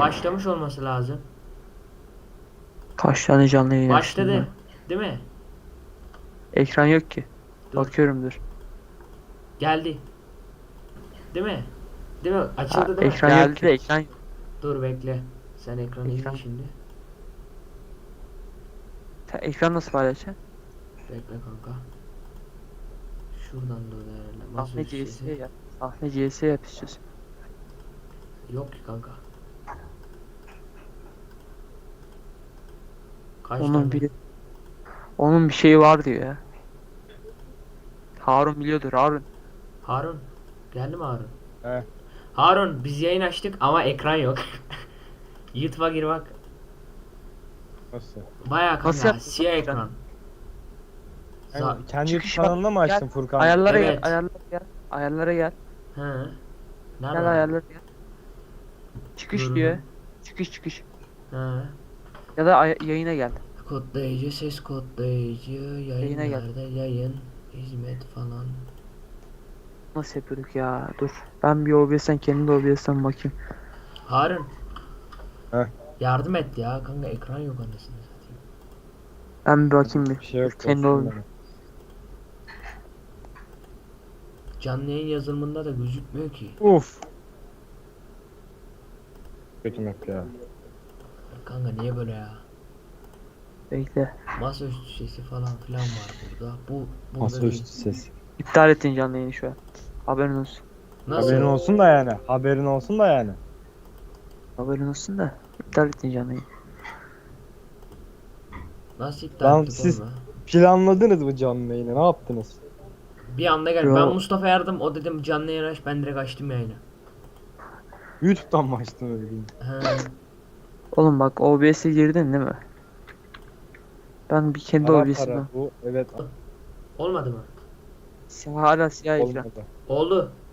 Başlamış olması lazım. Kaç tane canlı yayın Başladı. Değil mi? Ekran yok ki. Dur. Bakıyorum dur. Geldi. Değil mi? Değil mi? Açıldı Ha, değil mi? ekran Geldi. yok ki. Ekran yok. Dur bekle. Sen ekranı Ekran. izle şimdi. Sen ekran nasıl paylaşacaksın? Bekle kanka. Şuradan da değerli. Sahne CS yap. Sahne CS yap istiyorsun. Yok ki kanka. Kaç Onun tane? bir onun bir şeyi var diyor ya. Harun biliyordur Harun. Harun. Geldi mi Harun? He. Harun biz yayın açtık ama ekran yok. YouTube'a gir bak. Nasıl? Bayağı kanka Nasıl yaptın siyah ekran? Yani Za- kendi Çıkış YouTube kanalına mı açtın gel. Furkan? Ayarlara Evet. gel. Ayarlara gel. Ayarlara gel. He. Gel Nerede? ayarlara gel. Çıkış Dur, diyor. Çıkış çıkış. He. Ya da ay- yayına gel. Kodlayıcı, ses kodlayıcı, Yayına gel. yayınlarda yayın, hizmet falan. Nasıl yapıyorduk ya? Dur. Ben bir OBS'den kendi de OBS'den bakayım. Harun. Heh. Yardım et ya kanka ekran yok anasını satayım. Ben bir bakayım bir. Bir şey yok. Kendi bana. Canlı yayın yazılımında da gözükmüyor ki. Uf. Kötü map ya. Kanka niye böyle ya? Bekle. Masaüstü sesi falan filan var burada. Bu burada Masa değil. üstü ses. İptal ettin canlı yayını şu an. Haberin olsun. Nasıl? Haberin olsun da yani. Haberin olsun da yani. Haberin olsun da. İptal ettin canlı yayını. Nasıl iptal Lan ettik siz- oğlum? Planladınız mı canlı yayını? Ne yaptınız? Bir anda gel. Yo. Ben Mustafa yardım. O dedim canlı yayın aç. Ben direkt açtım yayını. YouTube'dan mı açtın öyle? He. Oğlum bak OBS'e girdin değil mi? Ben bir kendi Para OBS'den. para. Bu evet Olmadı mı? Hala siyah ekran. olmadı. Oldu.